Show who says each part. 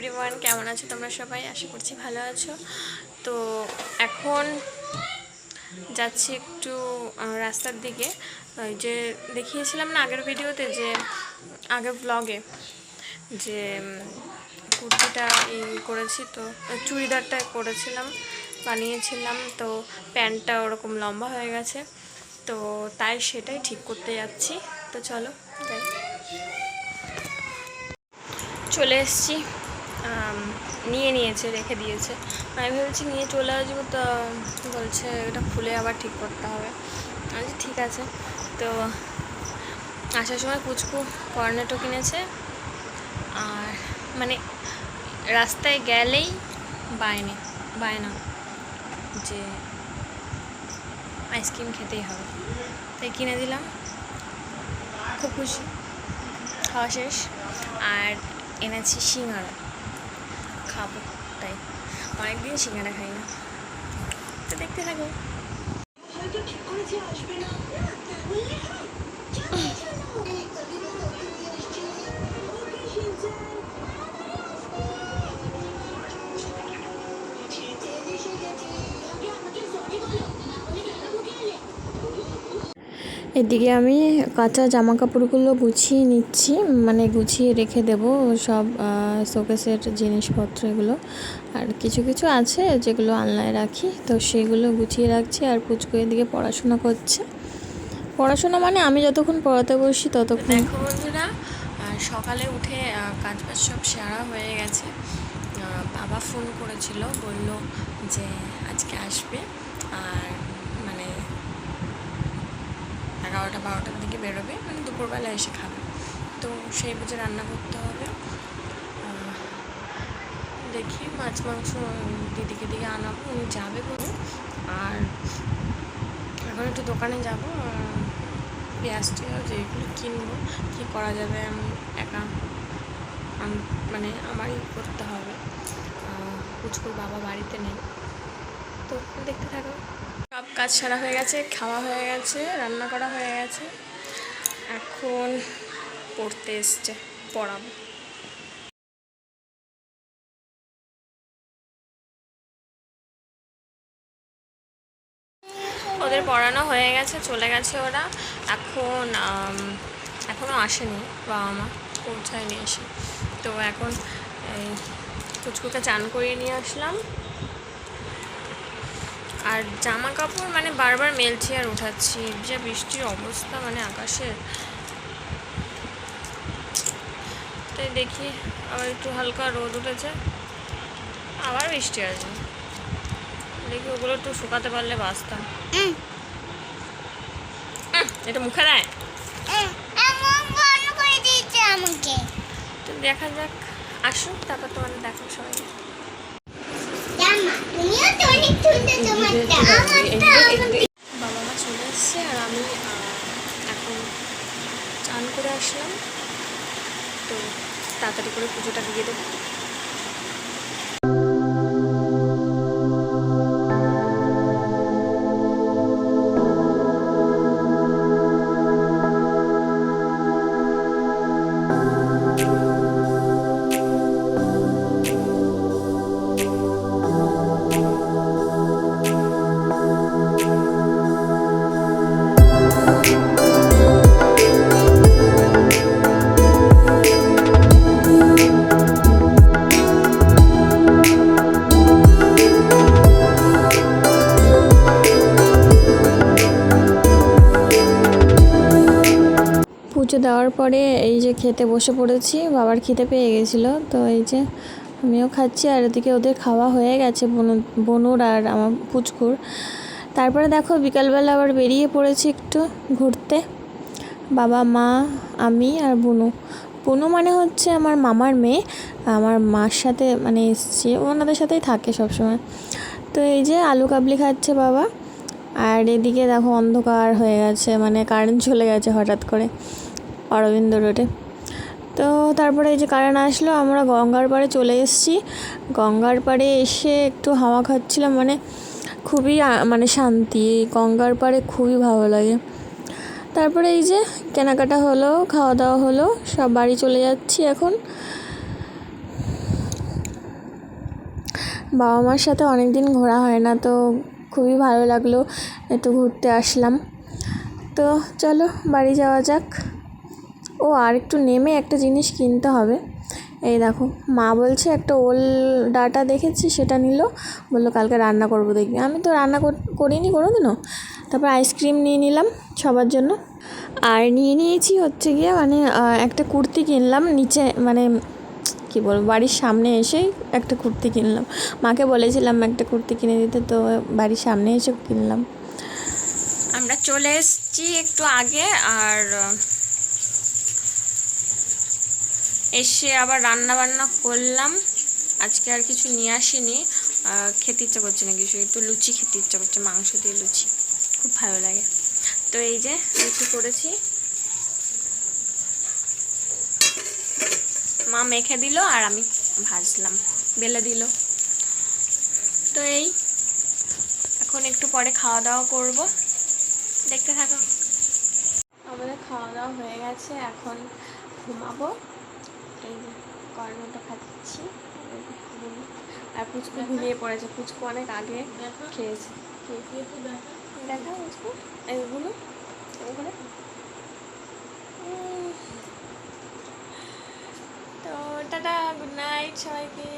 Speaker 1: Everyone কেমন আছো তোমরা সবাই? আশা করছি ভালো আছো। তো এখন যাচ্ছি একটু রাস্তার দিকে। ওই যে দেখিয়েছিলাম না আগের ভিডিওতে যে, আগের ব্লগে যে কুর্তিটা ই করেছি তো চুড়িদারটা করেছিলাম, বানিয়েছিলাম, তো প্যান্টটা ওরকম লম্বা হয়ে গেছে। তো তাই সেটাই ঠিক করতে যাচ্ছি। তো চলো, যাই। চলে এসেছি। নিয়ে নিয়েছে, রেখে দিয়েছে। আমি ভেবেছি নিয়ে চলে আসব, তো বলছে এটা খুলে আবার ঠিক করতে হবে। আমি ঠিক আছে। তো আসার সময় কুচকু কর্নেটো কিনেছে। আর মানে রাস্তায় গেলেই বায়নে, বায়না যে আইসক্রিম খেতেই হবে। তাই কিনে দিলাম। খুব খুশি। খাওয়া শেষ। আর এনেছি সিঙ্গারা। খাব তাই। অনেকদিন সিঙ্গারা খাই না। তো দেখতে থাকো।
Speaker 2: ঠিক করেছে আসবে না।
Speaker 3: এদিকে আমি কাঁচা জামা কাপড়গুলো গুছিয়ে নিচ্ছি মানে গুছিয়ে রেখে দেব সব শোকেসের জিনিসপত্র এগুলো। আর কিছু কিছু আছে যেগুলো আনলায় রাখি, তো সেগুলো গুছিয়ে রাখছি। আর পুচকু এদিকে পড়াশোনা করছে। পড়াশোনা মানে আমি যতক্ষণ পড়াতে বসি ততক্ষণ
Speaker 1: দেখো বন্ধুরা সকালে উঠে কাজ বাজ সব সারা হয়ে গেছে। বাবা ফোন করেছিল, বলল যে আজকে আসবে আর মানে এগারোটা বারোটার দিকে বেরোবে মানে দুপুরবেলা এসে খাবে। তো সেই বুঝে রান্না করতে হবে। দেখি মাছ মাংস দিদিকে দিকে আনাবো উনি যাবে বলে। আর এখন একটু দোকানে যাব পেঁয়াজ টিয়াজ এগুলো কিনবো কী করা যাবে আমি একা মানে আমারই করতে হবে। আহ, পুচকুর বাবা বাড়িতে নেই। তো দেখতে থাকো। কাজ সারা হয়ে গেছে, খাওয়া হয়ে গেছে, রান্না করা হয়ে গেছে। এখন পড়তে এসছে, পড়াবো। ওদের পড়ানো হয়ে গেছে, চলে গেছে ওরা। এখন এখনও আসেনি বাবা মা, পৌঁছায়নি এসে। তো এখন কুচকুকে চান করিয়ে নিয়ে আসলাম। আর জামা কাপড় মানে বারবার মেলছি আর উঠাচ্ছি। যে বৃষ্টির অবস্থা মানে আকাশের। তাই দেখি আবার একটু হালকা রোদ উঠেছে। আবার বৃষ্টি আসবে। দেখি ওগুলো একটু শুকাতে পারলে বাঁচতাম। এটা মুখে দেয়? দেখা যাক। আসুন তারপর তোমাদের দেখো সবাইকে। বাবা মা চলে এসছে আর আমি এখন চান করে আসলাম। তো তাড়াতাড়ি করে পুজোটা দিয়ে দেবো।
Speaker 3: পুজো দেওয়ার পরে এই যে খেতে বসে পড়েছি, বাবার খিদে পেয়ে গেছিল, তো এই যে আমিও খাচ্ছি আর এদিকে ওদের খাওয়া হয়ে গেছে বনু বনুর আর আমার পুচকুর। তারপরে দেখো বিকালবেলা আবার বেরিয়ে পড়েছি একটু ঘুরতে। বাবা, মা, আমি আর বুনু। বুনু মানে হচ্ছে আমার মামার মেয়ে। আমার মার সাথে মানে এসছে। ওনাদের সাথেই থাকে সবসময়। তো এই যে আলু কাবলি খাচ্ছে বাবা। আর এদিকে দেখো অন্ধকার হয়ে গেছে মানে কারেন্ট চলে গেছে হঠাৎ করে অরবিন্দ রোডে তো তারপরে এই যে কারেন্ট আসলো, আমরা গঙ্গার পাড়ে চলে এসেছি। গঙ্গার পাড়ে এসে একটু হাওয়া খাচ্ছিলাম মানে খুবই মানে শান্তি এই গঙ্গার পাড়ে খুবই ভালো লাগে। তারপরে এই যে কেনাকাটা হলো, খাওয়া দাওয়া হলো, সব বাড়ি চলে যাচ্ছি এখন। বাবা মার সাথে অনেক দিন ঘোরা হয় না, তো খুবই ভালো লাগল একটু ঘুরতে আসলাম। তো চলো বাড়ি যাওয়া যাক। ও আর একটু নেমে একটা জিনিস কিনতে হবে। এই দেখো, মা বলছে একটা ওল ডাটা দেখেছি, সেটা নিল। বলল, কালকে রান্না করব দেখবি। আমি তো রান্না কর- করিনি কোনো দিনও তারপর আইসক্রিম নিয়ে নিলাম সবার জন্য। আর নিয়ে নিয়েছি হচ্ছে গিয়ে মানে একটা কুর্তি কিনলাম নিচে মানে কি বলব, বাড়ির সামনে এসেই একটা কুর্তি কিনলাম। মাকে বলেছিলাম একটা কুর্তি কিনে দিতে, তো বাড়ির সামনে এসে কিনলাম।
Speaker 1: আমরা চলে এসেছি একটু আগে, আর এসে আবার রান্না বান্না করলাম। আজকে আর কিছু নিয়ে আসিনি। খেতে ইচ্ছা করছে না কিছু। একটু লুচি খেতে ইচ্ছা করছে, মাংস দিয়ে লুচি। খুব ভালো লাগে। তো এই যে, লুচি করেছি। মা মেখে দিল আর আমি ভাজলাম। বেলে দিল। তো এই, এখন একটু পরে খাওয়া দাওয়া করব। দেখতে থাকো। আমাদের খাওয়া দাওয়া হয়ে গেছে। এখন ঘুমাবো। এই কর্মটা খাচ্ছি। আর পুচকু ঘুমিয়ে পড়েছে পুচকু অনেক আগে খেয়েছে দেখা পুচকু এইগুলো উম। তো টাটা গুড নাইট সবাইকে